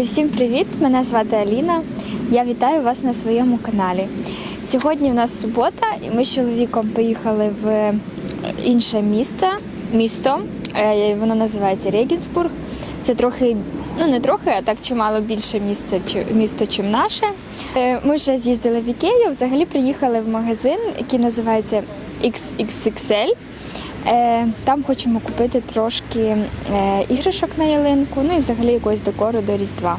Друзі, всім привіт! Мене звати Аліна. Я вітаю вас на своєму каналі. Сьогодні в нас субота, і ми з чоловіком поїхали в інше місто. Місто Е, воно називається Регінсбург. Це трохи, ну не трохи, а так чимало більше місце, місто, чим наше. Е, Ми вже з'їздили в Ікею. Взагалі приїхали в магазин, який називається XXXL. Е, Там хочемо купити трошки е, іграшок на ялинку, ну і взагалі якогось декору до Різдва.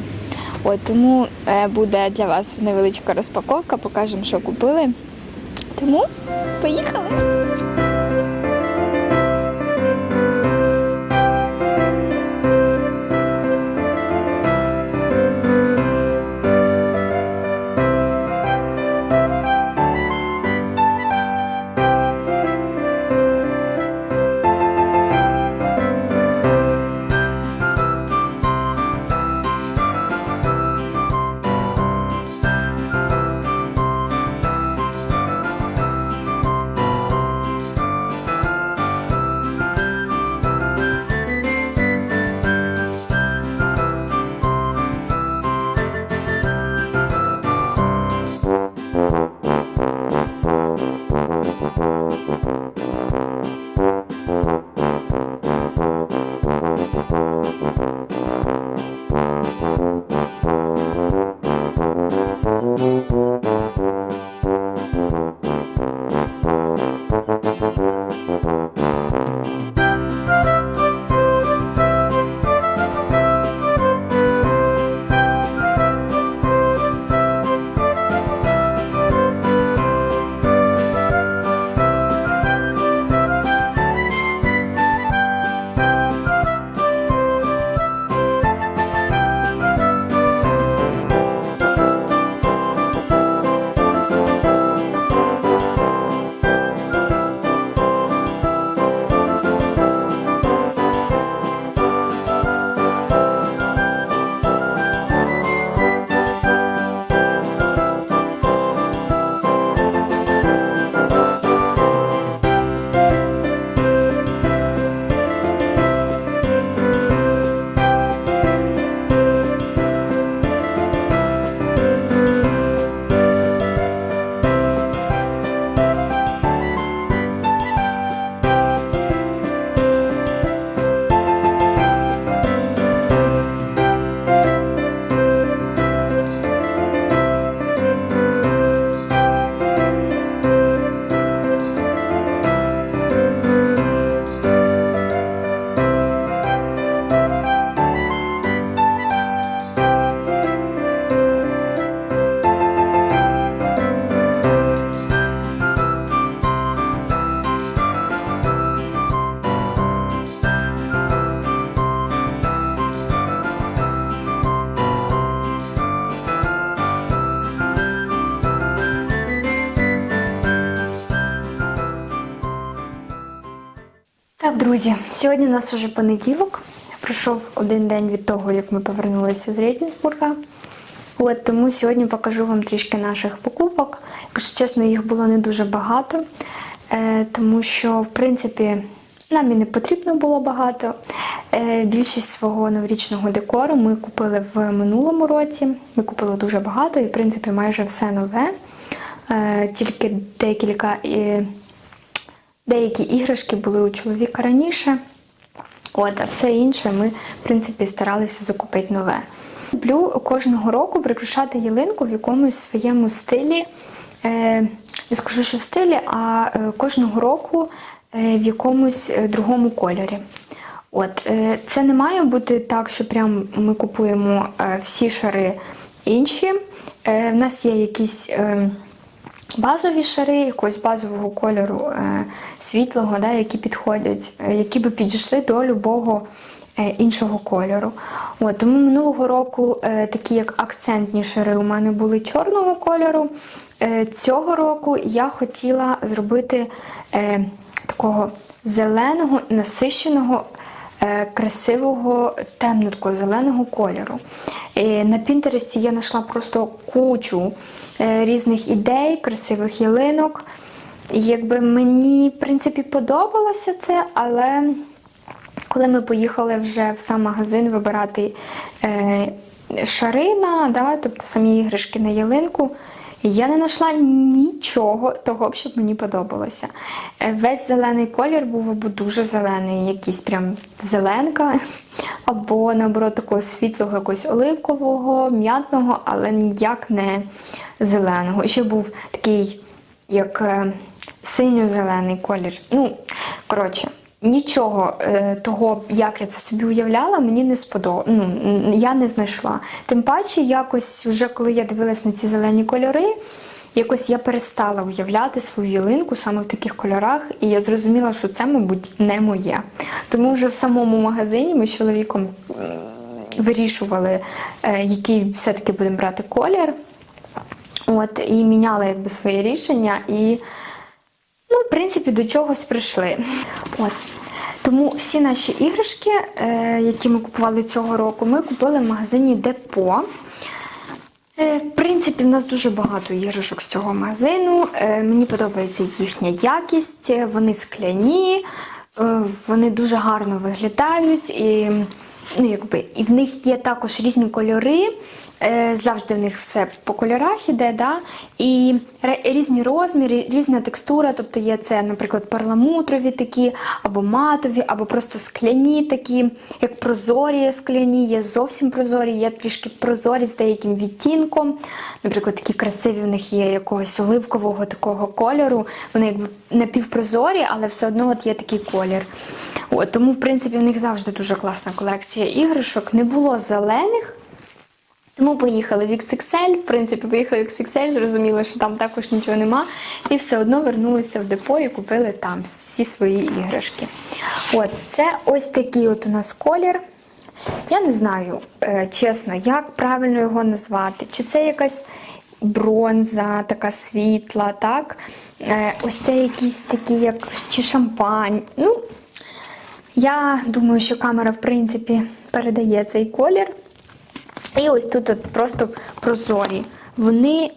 От тому е, буде для вас невеличка розпаковка, покажемо, що купили. Тому поїхали! Нас уже понеділок. Пройшов один день від того, як ми повернулися з Рейдінсбурга. От тому сьогодні покажу вам трішки наших покупок. Якщо чесно, їх було не дуже багато, е, тому що, в принципі, нам і не потрібно було багато. Е, більшість свого новорічного декору ми купили в минулому році. Ми купили дуже багато і, в принципі, майже все нове. Е, тільки декілька. Деякі іграшки були у чоловіка раніше, от, а все інше ми, в принципі, старалися закупити нове. Люблю кожного року прикрашати ялинку в якомусь своєму стилі. Е, не скажу, що в стилі, а е, кожного року е, в якомусь другому кольорі. От, це не має бути так, що прям ми купуємо всі шари інші. В нас є якісь. Базові шари якогось базового кольору е, світлого, да, які підходять, е, які би підійшли до любого е, іншого кольору. От, тому минулого року такі як акцентні шари у мене були чорного кольору. Цього року я хотіла зробити такого зеленого, насищеного. Красивого темно-зеленого кольору. На Пінтересті я знайшла просто кучу різних ідей, красивих ялинок. Якби мені, в принципі, подобалося це, але коли ми поїхали вже в сам магазин вибирати е, шарина, да, тобто самі іграшки на ялинку. Я не знайшла нічого того, щоб мені подобалося. Е, Весь зелений колір був або дуже зелений, якийсь прям зеленка, або наоборот такого світлого, якогось оливкового, м'ятного, але ніяк не зеленого. Ще був такий, як е, синьо-зелений колір. Ну, коротше. Нічого е, того, як я це собі уявляла, мені не сподобалося. Ну, я не знайшла. Тим паче, якось, вже коли я дивилась на ці зелені кольори, якось я перестала уявляти свою ялинку саме в таких кольорах, і я зрозуміла, що це, мабуть, не моє. Тому вже в самому магазині ми з чоловіком вирішували, е, який все-таки будемо брати колір. От, і міняли якби своє рішення. І Ну, в принципі, до чогось прийшли. От. Тому всі наші іграшки, е, які ми купували цього року, ми купили в магазині Депо. Е, в принципі, в нас дуже багато іграшок з цього магазину. Е, мені подобається їхня якість, вони скляні, е, вони дуже гарно виглядають. І, ну, якби, і в них є також різні кольори. Е, Завжди в них все по кольорах іде, да? і різні розміри, різна текстура. Тобто є це, наприклад, перламутрові такі, або матові, або просто скляні такі, як прозорі скляні, є зовсім прозорі, є трішки прозорі з деяким відтінком. Наприклад, такі красиві в них є якогось оливкового такого кольору. Вони якби напівпрозорі, але все одно от є такий колір. От, тому, в принципі, в них завжди дуже класна колекція іграшок. Не було зелених. Тому поїхали в XXL, в принципі, поїхали в XXL, зрозуміли, що там також нічого нема, і все одно вернулися в депо і купили там всі свої іграшки. От, це ось такий от у нас колір. Я не знаю, е, чесно, як правильно його назвати. Чи це якась бронза, така світла, так? Е, ось це якісь такі, як чи шампань. Ну, я думаю, що камера, в принципі, передає цей колір. І ось тут от просто прозорі. Вони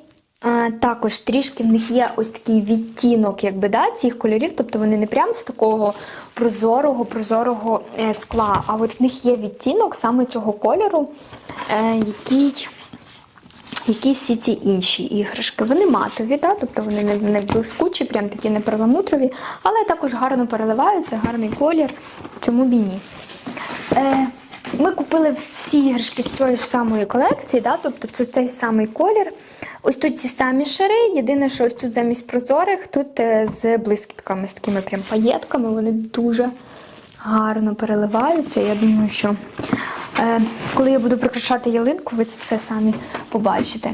е, також трішки в них є ось такий відтінок, якби да, цих кольорів, тобто вони не прямо з такого прозорого, прозорого е, скла, а от в них є відтінок саме цього кольору, е, який. Які всі ці інші іграшки. Вони матові, да? тобто вони не, не блискучі, прям такі не перламутрові, але також гарно переливаються, гарний колір. Чому б і ні? Е, ми купили всі іграшки з цієї ж самої колекції, да? тобто це той самий колір. Ось тут ці самі шари. Єдине, що ось тут замість прозорих, тут е, з блискітками, з такими прям паєтками, вони дуже гарно переливаються. Я думаю, що е, коли я буду прикрашати ялинку, ви це все самі побачите.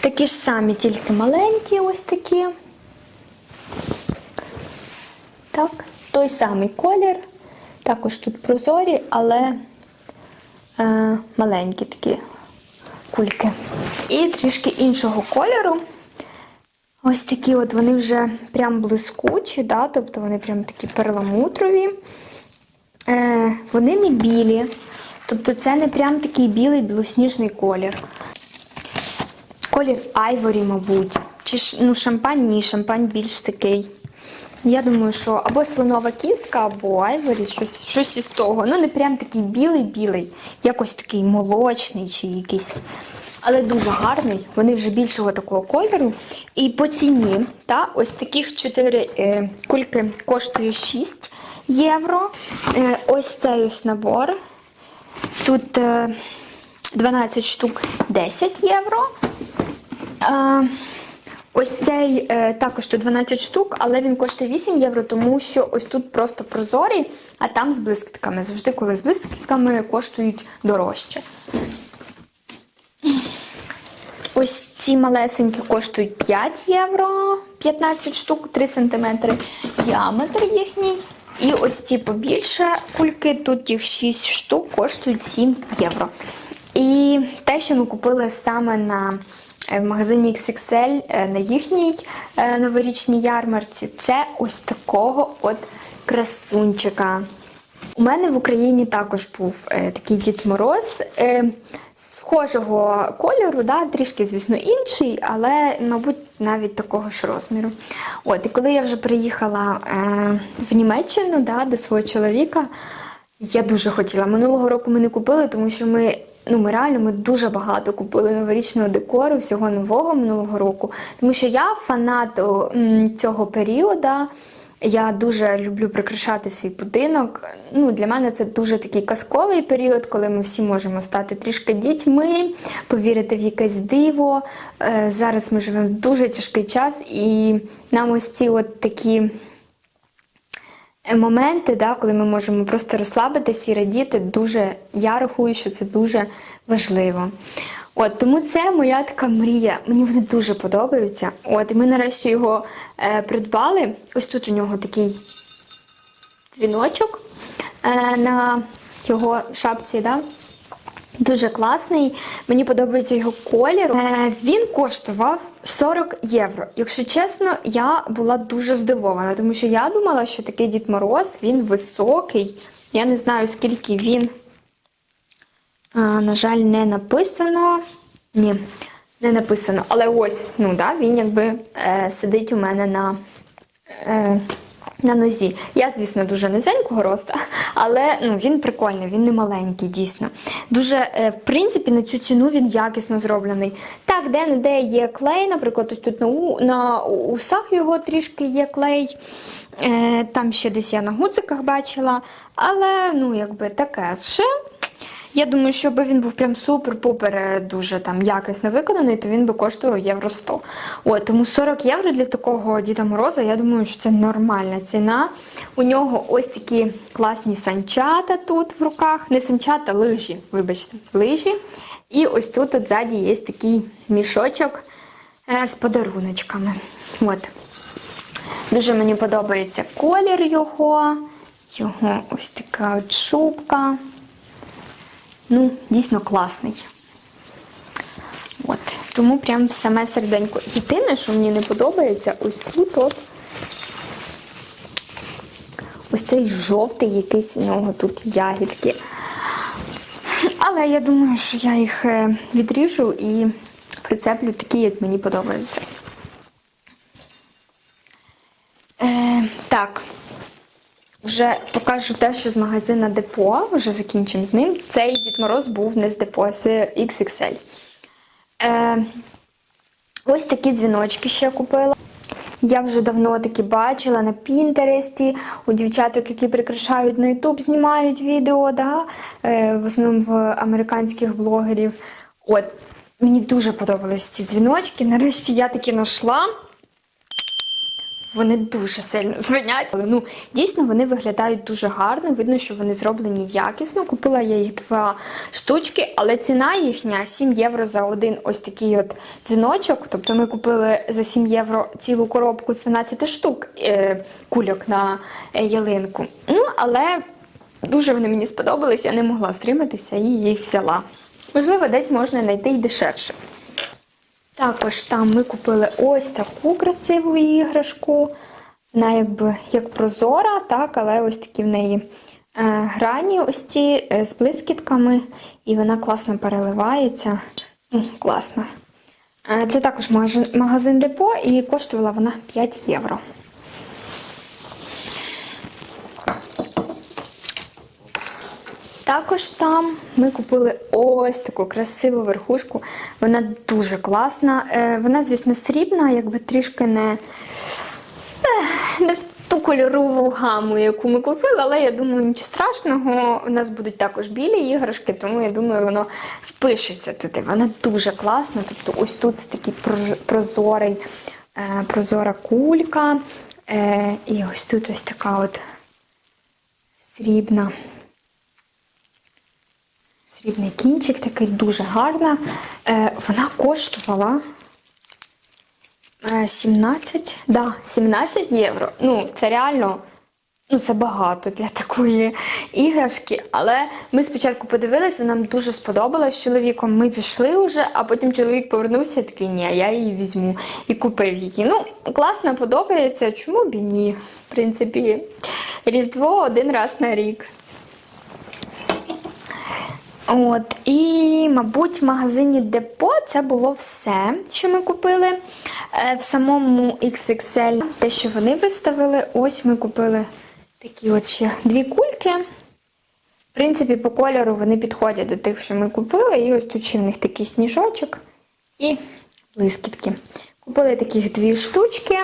Такі ж самі, тільки маленькі, ось такі. Так, той самий колір. Також тут прозорі, але е, маленькі такі кульки. І трішки іншого кольору. Ось такі от вони вже прям блискучі, да? тобто вони прям такі перламутрові. Е, вони не білі, тобто це не прям такий білий білосніжний колір. Колір айворі, мабуть. Чи ну, шампань ні, шампань більш такий. Я думаю, що або слонова кістка, або айворі, щось, щось із того. Ну, не прям такий білий-білий, якось такий молочний чи якийсь. Але дуже гарний. Вони вже більшого такого кольору. І по ціні, та, ось таких 4 е, кульки коштує 6 євро. Е, ось цей ось набор. Тут е, 12 штук 10 євро. Е, Ось цей е, також тут 12 штук, але він коштує 8 євро, тому що ось тут просто прозорі, а там з блискітками. Завжди, коли з блискітками, коштують дорожче. Ось ці малесенькі коштують 5 євро, 15 штук, 3 см діаметр їхній. І ось ці побільше кульки, тут їх 6 штук, коштують 7 євро. І те, що ми купили саме на в магазині XXL е, на їхній е, новорічній ярмарці, це ось такого от красунчика. У мене в Україні також був е, такий Дід Мороз. Е, схожого кольору, да, трішки, звісно, інший, але, мабуть, навіть такого ж розміру. От, і коли я вже приїхала е, в Німеччину да, до свого чоловіка, я дуже хотіла. Минулого року ми не купили, тому що ми ну ми реально ми дуже багато купили новорічного декору, всього нового минулого року. Тому що я фанат цього періоду. Я дуже люблю прикрашати свій будинок. Ну, для мене це дуже такий казковий період, коли ми всі можемо стати трішки дітьми, повірити в якесь диво. Е, Зараз ми живемо в дуже тяжкий час, і нам ось ці от такі моменти, да, коли ми можемо просто розслабитись і радіти, дуже я рахую, що це дуже важливо. От тому це моя така мрія. Мені вони дуже подобаються. От і ми нарешті його е, придбали. Ось тут у нього такий дзвіночок е, на його шапці. Да? Дуже класний. Мені подобається його колір. Е, він коштував 40 євро. Якщо чесно, я була дуже здивована, тому що я думала, що такий Дід Мороз він високий. Я не знаю, скільки він. А, на жаль, не написано. Ні, не написано. Але ось, ну да, він якби е, сидить у мене на. Е, на нозі. Я, звісно, дуже низенького роста, але ну, він прикольний, він не маленький, дійсно. Дуже, е, в принципі, на цю ціну він якісно зроблений. Так, де-не-де є клей, наприклад, ось тут на, на усах його трішки є клей. Е, там ще десь я на гудзиках бачила. Але, ну, якби таке ще. Я думаю, що якби він був прям супер-пупер е, дуже там якісно виконаний, то він би коштував євро 100. От, тому 40 євро для такого Діда Мороза, я думаю, що це нормальна ціна. У нього ось такі класні санчата тут в руках. Не санчата, лижі, вибачте, лижі. І ось тут от ззаді є такий мішочок е, з подаруночками. От. Дуже мені подобається колір його. Його ось така от шубка. Ну, дійсно класний. От. Тому прям саме серденько. Єдине, що мені не подобається, ось тут от ось цей жовтий якийсь у нього тут ягідки. Але я думаю, що я їх е, відріжу і прицеплю такі, як мені подобаються. Е, так. Вже покажу те, що з магазина Депо, вже закінчимо з ним. Цей Дід Мороз був не з Депо, з XXL. Е, ось такі дзвіночки ще купила. Я вже давно такі бачила на Пінтересті, у дівчаток, які прикрашають на Ютуб, знімають відео, да? е, в основному в американських блогерів. От, мені дуже подобались ці дзвіночки. Нарешті я такі знайшла. Вони дуже сильно дзвенять, але ну дійсно вони виглядають дуже гарно. Видно, що вони зроблені якісно. Купила я їх два штучки, але ціна їхня 7 євро за один ось такий от дзвіночок. Тобто ми купили за 7 євро цілу коробку 12 штук е, кульок на е, ялинку. Ну, але дуже вони мені сподобались, я не могла стриматися і їх взяла. Можливо, десь можна знайти й дешевше. Також там ми купили ось таку красиву іграшку. Вона якби як прозора, так, але ось такі в неї е, грані ось ті е, з блискітками, і вона класно переливається. Ну, класно. Е, це також магазин депо і коштувала вона 5 євро. Також там ми купили ось таку красиву верхушку. Вона дуже класна. Е, Вона, звісно, срібна, якби трішки не, е, не в ту кольорову гаму, яку ми купили, але я думаю, нічого страшного. У нас будуть також білі іграшки, тому я думаю, воно впишеться туди. Вона дуже класна. Тобто, ось тут це такий прозорий, е, прозора кулька. І ось тут ось така от срібна. Срібний кінчик такий дуже гарна. Е, вона коштувала е, 17, да, 17 євро. Ну, це реально ну, це багато для такої іграшки. Але ми спочатку подивилися, нам дуже сподобалось з чоловіком. Ми пішли вже, а потім чоловік повернувся і такий, ні, я її візьму і купив її. Ну, класно, подобається. Чому б і ні? В принципі, Різдво один раз на рік. От, і, мабуть, в магазині Депо це було все, що ми купили. Е, в самому XXL те, що вони виставили, ось ми купили такі от ще дві кульки. В принципі, по кольору вони підходять до тих, що ми купили. І ось тут ще в них такий сніжочок і блискітки. Купили таких дві штучки.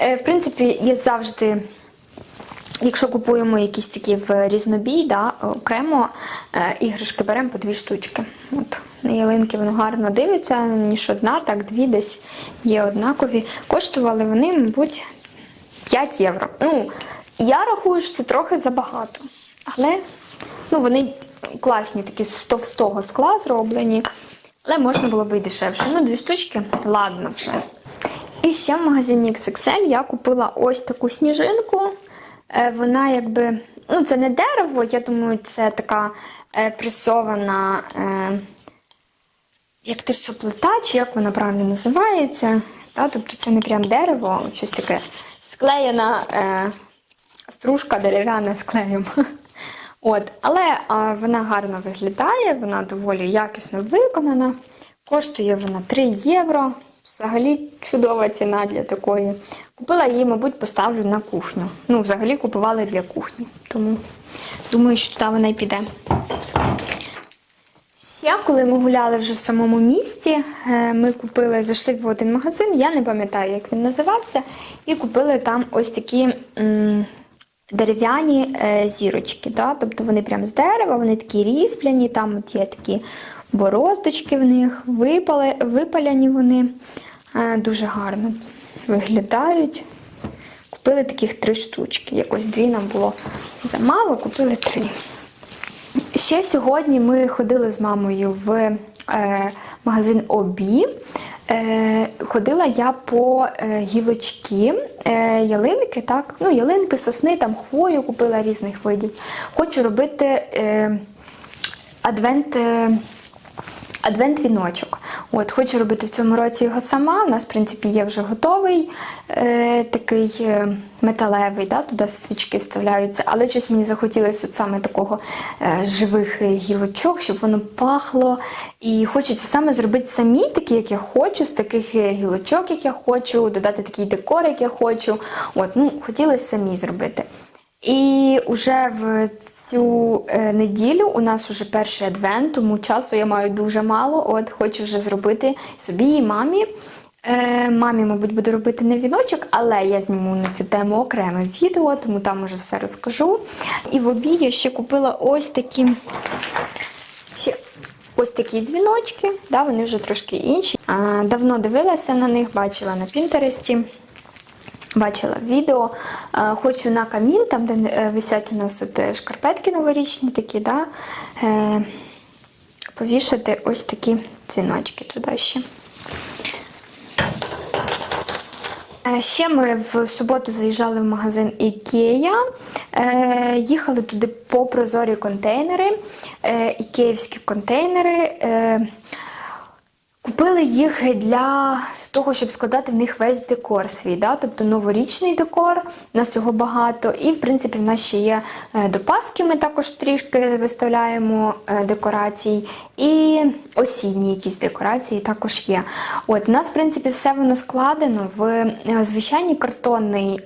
Е, В принципі, є завжди. Якщо купуємо якісь такі в різнобій, да, окремо е, іграшки беремо по дві штучки. От, на ялинки воно гарно дивиться, ніж одна, так дві десь є однакові. Коштували вони, мабуть, 5 євро. Ну, я рахую, що це трохи забагато. Але ну, вони класні, такі з товстого скла зроблені. Але можна було б і дешевше. Ну, дві штучки, ладно вже. І ще в магазині XXL я купила ось таку сніжинку. Е, Вона якби, ну це не дерево, я думаю, це така е, пресована, е, як терсоплита, чи як вона правильно називається. Та, тобто це не прям дерево, щось таке склеєна стружка дерев'яна з клеєм. От, але а, вона гарно виглядає, вона доволі якісно виконана. Коштує вона 3 євро. Взагалі чудова ціна для такої. Купила її, мабуть, поставлю на кухню. Ну, взагалі купували для кухні. Тому думаю, що туди вона й піде. Ще коли ми гуляли вже в самому місті, е, ми купили, зайшли в один магазин, я не пам'ятаю, як він називався, і купили там ось такі дерев'яні е, зірочки. Да? Тобто вони прям з дерева, вони такі різьбляні, там от є такі бороздочки в них, випали, випаляні вони е, дуже гарно виглядають. Купили таких три штучки. Якось дві нам було замало, купили три. Ще сьогодні ми ходили з мамою в е, магазин Обі. Е, ходила я по е, гілочки, е, ялинки, так? Ну, ялинки, сосни, там хвою купила різних видів. Хочу робити е, адвент. Е, Адвент-віночок. От, хочу робити в цьому році його сама. У нас, в принципі, є вже готовий е, такий е, металевий, да, туди свічки вставляються, але щось мені захотілося от саме такого е, живих гілочок, щоб воно пахло. І хочеться саме зробити самі, такі, як я хочу, з таких е, гілочок, як я хочу, додати такий декор, як я хочу. От, ну, Хотілося самі зробити. І вже в цю е, неділю у нас вже перший адвент, тому часу я маю дуже мало. От хочу вже зробити собі і мамі. Е, мамі, мабуть, буду робити не віночок, але я зніму на цю тему окреме відео, тому там уже все розкажу. І в обі я ще купила ось такі. Ось такі дзвіночки, да, вони вже трошки інші. А, давно дивилася на них, бачила на Пінтересті. Бачила відео, Е, хочу на камін, там, де е, висять у нас от е, шкарпетки новорічні такі, да, повішати ось такі дзвіночки туди ще. Ще ми в суботу заїжджали в магазин Ікея. Їхали туди по прозорі контейнери, ікеївські контейнери. Купили їх для того, щоб складати в них весь декор свій, да? тобто новорічний декор, у нас його багато. І, в принципі, в нас ще є е, до Пасхи, ми також трішки виставляємо е, декорацій. І осінні якісь декорації також є. От, У нас, в принципі, все воно складено в е, звичайній картонній,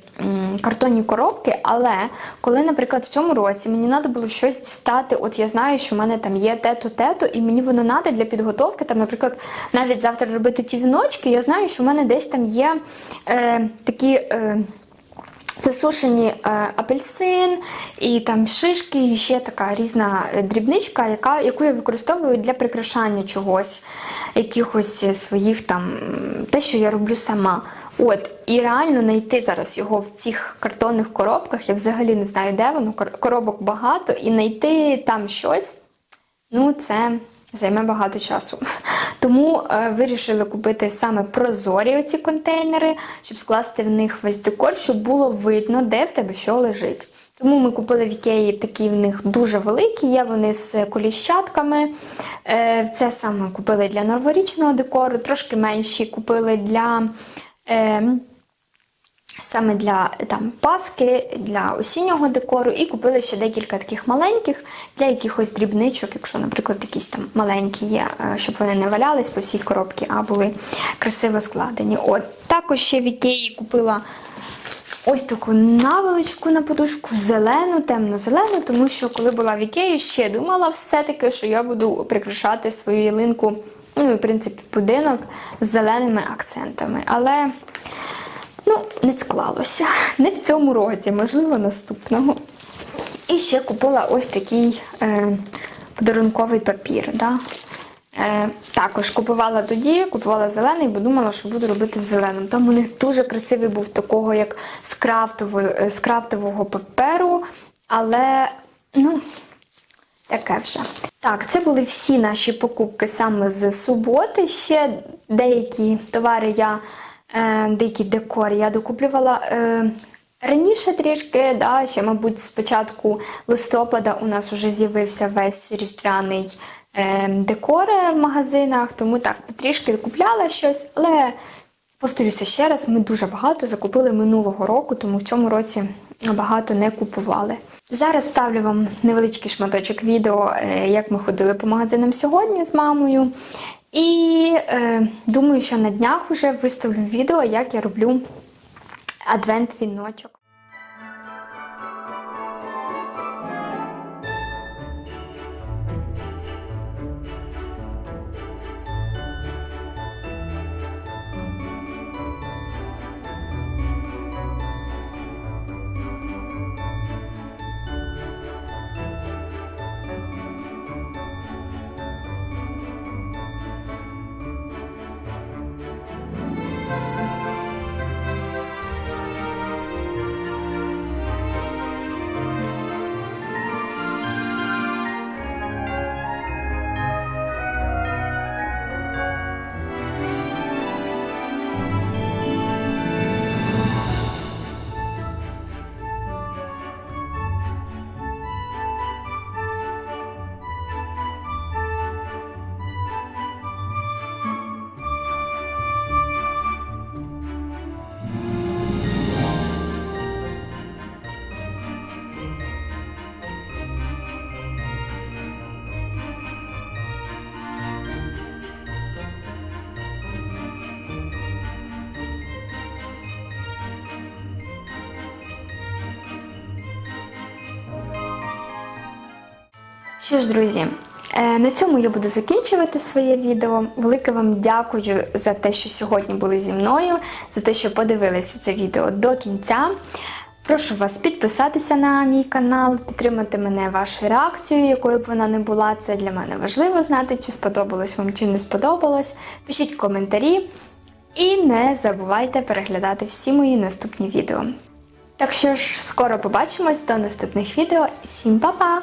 картонні коробки, але коли, наприклад, в цьому році мені треба було щось дістати, от я знаю, що в мене там є те-то, те-то, і мені воно треба для підготовки, там, наприклад, навіть завтра робити ті віночки, я знаю, що в мене десь там є е, такі. Е, Засушені е, апельсин, і там шишки, і ще така різна е, дрібничка, яка, яку я використовую для прикрашання чогось, якихось е, своїх там, те, що я роблю сама. От, і реально знайти зараз його в цих картонних коробках, я взагалі не знаю, де воно, коробок багато, і знайти там щось, ну це займе багато часу. Тому е, вирішили купити саме прозорі оці контейнери, щоб скласти в них весь декор, щоб було видно, де в тебе що лежить. Тому ми купили в Ікеї такі в них дуже великі, є вони з коліщатками. Е, Це саме купили для новорічного декору, трошки менші купили для. Е, Саме для там паски, для осіннього декору, і купили ще декілька таких маленьких для якихось дрібничок, якщо, наприклад, якісь там маленькі є, е, щоб вони не валялись по всій коробці, а були красиво складені. От також ще в Ікеї купила ось таку наволочку на подушку, зелену, темно-зелену, тому що коли була в Ікеї, ще думала все-таки, що я буду прикрашати свою ялинку, ну і в принципі будинок з зеленими акцентами. Але ну, не склалося. Не в цьому році, можливо, наступного. І ще купила ось такий е, подарунковий папір. Да? Е, також купувала тоді, купувала зелений, бо думала, що буду робити в зеленому. Там у них дуже красивий був такого, як з, крафтової, е, з крафтового паперу, але ну, таке вже. Так, це були всі наші покупки саме з суботи. Ще деякі товари я, деякий декор я докуплювала. Е, Раніше трішки, да, ще, мабуть, з початку листопада у нас вже з'явився весь різдвяний е, декор в магазинах, тому так потрішки купляла щось, але повторюся ще раз, ми дуже багато закупили минулого року, тому в цьому році багато не купували. Зараз ставлю вам невеличкий шматочок відео, е, як ми ходили по магазинам сьогодні з мамою. І е, думаю, що на днях вже виставлю відео, як я роблю адвент-віночок. Що ж, друзі, е, на цьому я буду закінчувати своє відео. Велике вам дякую за те, що сьогодні були зі мною, за те, що подивилися це відео до кінця. Прошу вас підписатися на мій канал, підтримати мене вашою реакцією, якою б вона не була. Це для мене важливо знати, чи сподобалось вам, чи не сподобалось. Пишіть коментарі і не забувайте переглядати всі мої наступні відео. Так що ж, скоро побачимось до наступних відео і всім па-па!